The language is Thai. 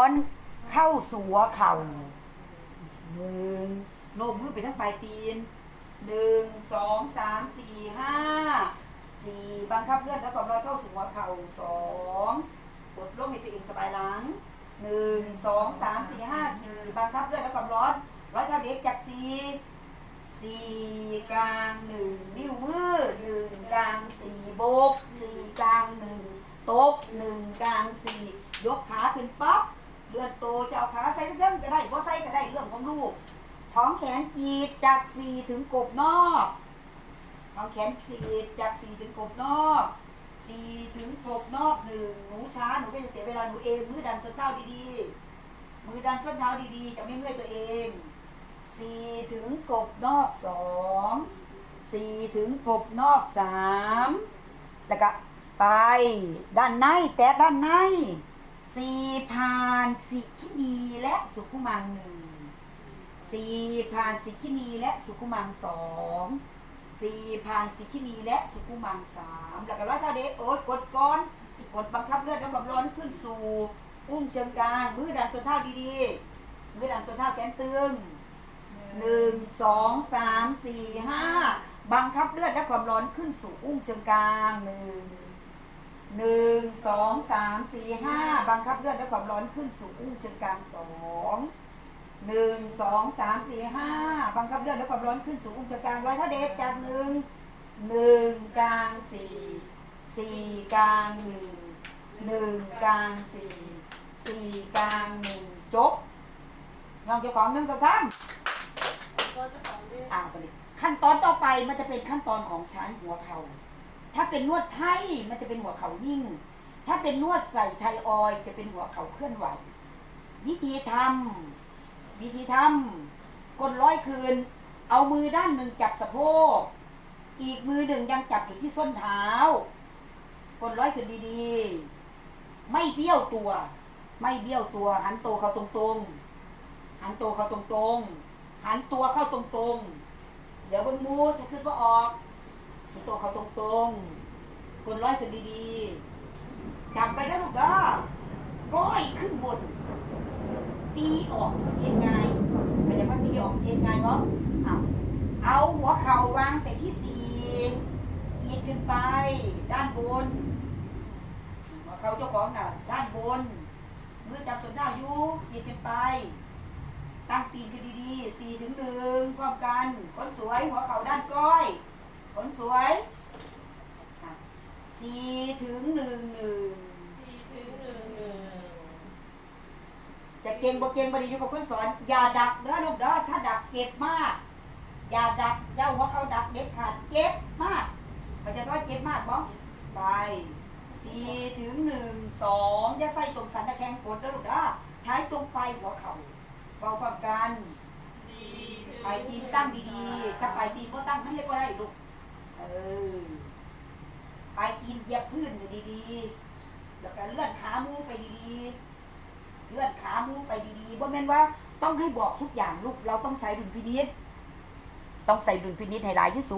้อนเข้าสัวเข่าหนึ่งโน้มมือไปทั้งปลายตีนหนึ่งสองสามสี่ห้าสี่บังคับเลือดและความร้อนเข้าสู่หัวเข่าสองกดลงให้ตัวเองสบายหลังหนึ่งสองสามสี่ห้าสี่บังคับเลือดและความร้อนร้อยเท่าเด็กจากสี่สี่กลางหนึ่งนิ้วมือหนึ่งกลางสี่โบกสี่กลางหนึ่งตบหนึ่งกลางสี่ยกขาขึ้นปั๊บ เลือดโตจะเอาขาใส่เรื่องก็ได้เพราะใส่ก็ได้เรื่องของลูก ท้องแขนกีดจากสี่ถึงกบนอกท้องแขนกีดจากสี่ถึงกบนอกสี่ถึงกบนอกหนึ่งหนูช้าหนูก็จะเสียเวลาหนูเองมือดันส้นเท้าดีๆ มือดันส้นเท้าดีๆ จะไม่เมื่อยตัวเองสี่ถึงกบนอกสองสี่ถึงกบนอกสามแล้วก็ไปด้านใน แตะด้านใน สี่ผ่านสิคินีและสุขุมังหนึ่งสี่ผ่านสิคินีและสุขุมังสองสี่ผ่านสิคินีและสุขุมังสามแล้วก็ร้อยเท่าเด็กโอ๊ยกดก้อนกดบังคับเลือดและความร้อนขึ้นสู่อุ้งเชิงกลางมือดันส้นเท้าดีๆมือดันส้นเท้าแขนตึงหนึ่งสองสามสี่ห้าบังคับเลือดและความร้อนขึ้นสู่อุ้งเชิงกลางหนึ่ง หนึ่งสองสามสี่ห้าบังคับเลือดและความร้อนขึ้นสู่อุ้งเชิงกลางสองหนึ่งสองสามสี่ห้าบังคับเลือดและความร้อนขึ้นสู่อุ้งเชิงกลางร้อยเท่าเด็กจากหนึ่งหนึ่งกลางสี่สี่กลางหนึ่งหนึ่งกลางสี่สี่กลางหนึ่งจบยองเจ้าของหนึ่งสองสามก็จะของด้วยอ่าไปเลยขั้นตอนต่อไปมันจะเป็นขั้นตอนของช้างหัวเขา่า ถ้าเป็นนวดไทยมันจะเป็นหัวเข่านิ่ง ถ้าเป็นนวดใส่ไทยออยจะเป็นหัวเข่าเคลื่อนไหว วิธีทำวิธีทำกดร้อยคืน เอามือด้านหนึ่งจับสะโพก อีกมือหนึ่งยังจับอยู่ที่ส้นเท้ากดร้อยคืนดีๆ ไม่เบี้ยวตัว ไม่เบี้ยวตัว หันตัวเขาตรงๆ หันตัวเขาตรงๆ หันตัวเข้าตรงๆ เดี๋ยวเบิ้งมูจะขึ้นว่าออก ตัวเขาตรงๆ คนร้อยขึ้นดีๆจำไปนะลูกเด้อก้อยขึ้นบน ตีออกเสียงไงมันจะว่าตีออกเสียงไงเนาะเอาหัวเข่าวางใส่ที่สี่จีดขึ้นไป ด้านบนหัวเข่าเจ้าของน่ะ ด้านบน มือจับส่วนเท้าอยู่จีดขึ้นไป ตั้งตีนขึ้นดีๆสี่ถึงหนึ่งพร้อมกันคนสวยหัวเข่าด้านก้อย คนสวยอะสี่ถึงหนึ่งหนึ่งสี่ถึงหนึ่งหนึ่งจะเก่งบ่เก่งบ่ดีอยู่กับคนสอน อย่าดักเด้อลูกเด้อถ้าดักเจ็บมาก อย่าดักเจ้าหัวเขาดักเด็ดขาดเจ็บมากเขาจะว่าเจ็บมากบ่ไปสี่ถึงหนึ่งสองอย่าใส่ตรงสันตะแคงกดเด้อลูกเด้อใช้ตรงปลายหัวเข่าเบาความกันสี่ถึงปลายตีนตั้งดีๆถ้าปลายตีนบ่ตั้งมันเฮ็ดบ่ได้ลูก ออไปกินเหยียบพื้นอยู่ดีๆ แล้วก็เลื่อนขามูไปดีๆ เลื่อนขามูไปดีๆบ่แม่นว่าต้องให้บอกทุกอย่างลูกเราต้องใช้ดุลพินิษต้องใส่ดุลพินิษให้หลายที่สุด